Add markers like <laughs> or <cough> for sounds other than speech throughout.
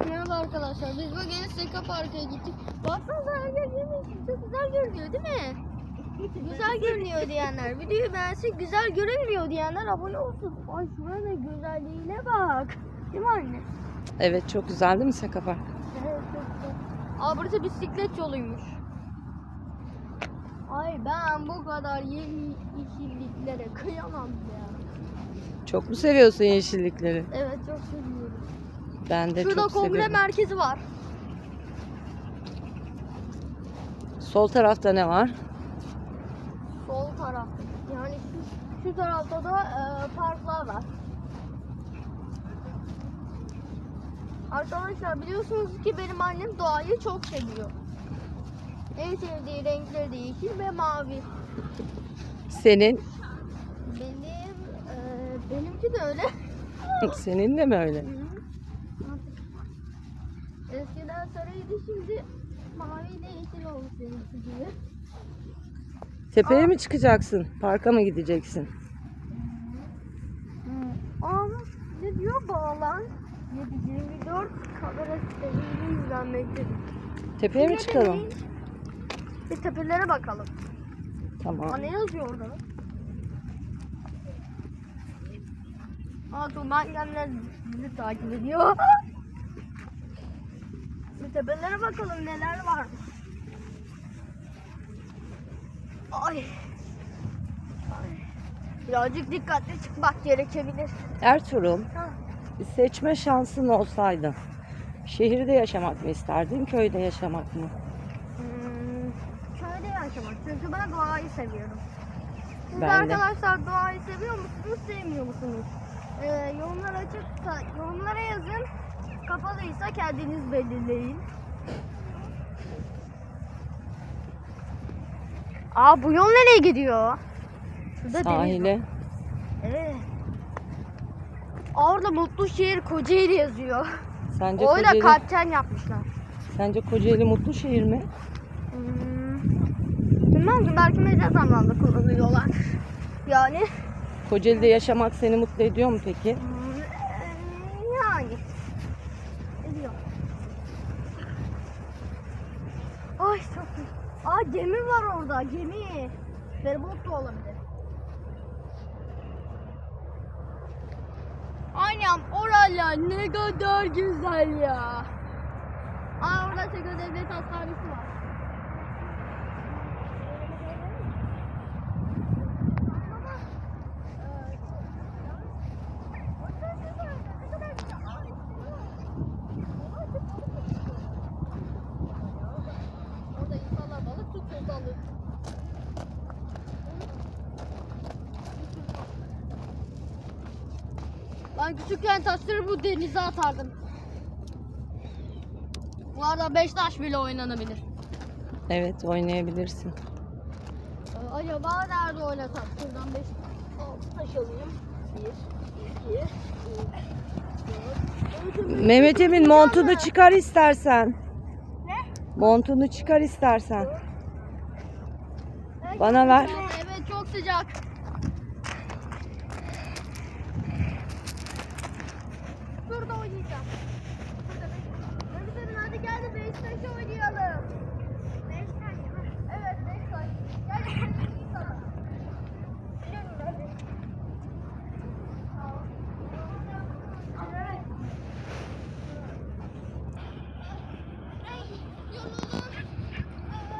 Merhaba arkadaşlar. Biz bugün Seka Park'a gittik. Baksanıza her yer yemiş. Çok güzel görünüyor değil mi? güzel görünüyor diyenler. Videoyu beğensin. Güzel görünmüyor diyenler abone olsun. Ay şuranın güzelliğine bak. Değil mi anne? Evet çok güzel değil mi Saka Park? Evet çok güzel. Aa burası bisiklet yoluymuş. Ay ben bu kadar yeni yeşilliklere kıyamam ya. Çok mu seviyorsun yeşillikleri? Evet çok seviyorum. Ben de Şurada çok kongre seviyorum. merkezi var. Sol tarafta ne var? Sol taraf. Yani şu, şu tarafta da e, parklar var. Arkadaşlar biliyorsunuz ki benim annem doğayı çok seviyor. En sevdiği renkleri de yeşil ve mavi. Senin? Benim e, benimki de öyle. <laughs> Senin de mi öyle? Sarıydı şimdi mavi ile yeşil olmuş benimki gibi. Tepeye mi çıkacaksın? Parka mı gideceksin? Aa ne diyor bağlan? 724 kamera sistemiyle izlenmektedir. Tepeye mi çıkalım? demek? Bir tepelere bakalım. Tamam. Aa ne yazıyor orada? Aa Tuğba annemler bizi takip ediyor. <laughs> Bir tepelere bakalım neler var. Ay. Ay. Birazcık dikkatli çıkmak gerekebilir. Ertuğrul, Ha. seçme şansın olsaydı şehirde yaşamak mı isterdin, köyde yaşamak mı? Hmm, köyde yaşamak. Çünkü ben doğayı seviyorum. Siz Ben de. arkadaşlar doğayı seviyor musunuz, sevmiyor musunuz? Ee, yorumlar açıksa yorumlara yazın. Kapalıysa kendiniz belirleyin. Aa bu yol nereye gidiyor? Şurada deniz. Sahile. Evet. Aa, Orada Mutlu Şehir Kocaeli yazıyor. Sence Orada Kocaeli, kalpten yapmışlar. sence Kocaeli mutlu şehir mi? Hmm. Bilmem ki belki mecaz anlamda kullanıyorlar. Yani Kocaeli'de yaşamak seni mutlu ediyor mu peki? hmm, yani ediyor. Ay çok iyi. Aa gemi var orada gemi. Feribot da olabilir. Annem oralar ne kadar güzel ya. Aa orada Sego Devlet Hastanesi var. Ben küçükken taşları bu denize atardım. Bu arada 5 taş bile oynanabilir. Evet, oynayabilirsin. Ee, acaba nerede oynasak? Şuradan 5 taş alayım. 1, 2, 3, 4, Mehmet Emin montunu çıkar istersen. Ne? Montunu çıkar istersen. Bana ver. Evet çok sıcak. Şurada oynayacağım. Mehmet Emin hadi gel de beş taş oynayalım. Beş taş mı? Evet beş taş. Gel de oynayayım sana. Geliyorum hadi. Evet. Ay, yoruldum.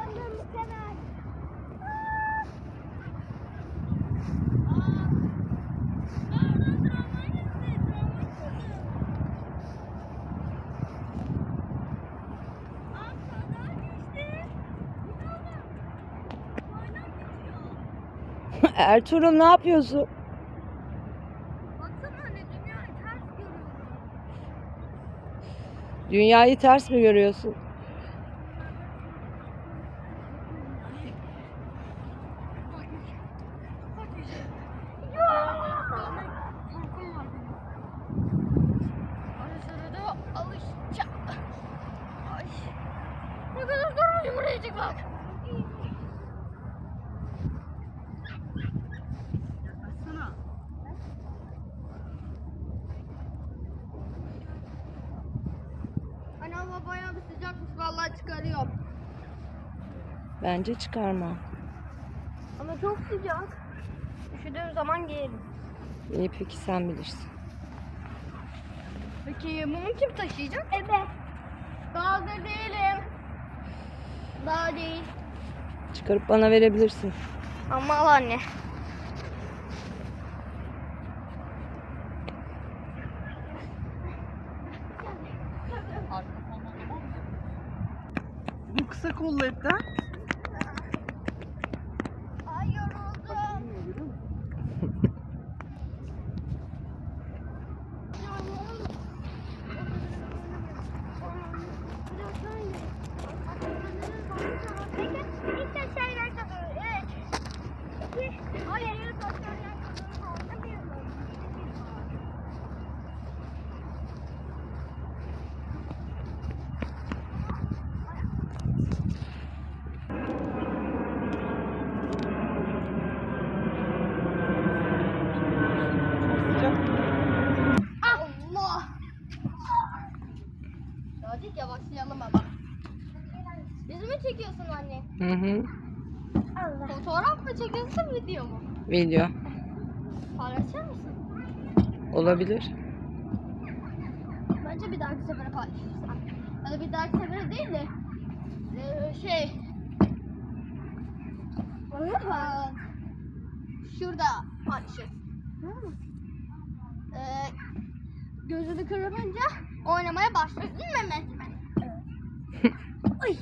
Annem bu kadar. <laughs> Ertuğrul ne yapıyorsun? Baksana anne dünyayı ters görüyorum. Dünyayı ters mi görüyorsun? Korkum var benim. Ara sıra da alışacağım. Ay. Ne kadar zormuş buraya çıkmak. Hava bayağı bir sıcakmış. Vallahi çıkarıyorum. Bence çıkarma. Ama çok sıcak. Üşüdüğüm zaman giyerim. İyi peki sen bilirsin. Peki mumu kim taşıyacak? Evet. Daha hazır değilim. Daha değil. Çıkarıp bana verebilirsin. Ama al anne. Bu kısa kollu etten. Ay yoruldum. Sıcak. Allah! Birazcık yavaşlayalım ama. Bizi mi çekiyorsun anne? Hı hı. Allah. Fotoğraf mı çekiyorsun video mu? Video. Paylaşır mısın? Olabilir. Bence bir dahaki sefere paylaşırsan. Ya da bir dahaki sefere değil de şey şurada paylaşır. Eee gözünü kırpınca oynamaya başlıyorsun değil mi Mehmet? <laughs> Ay.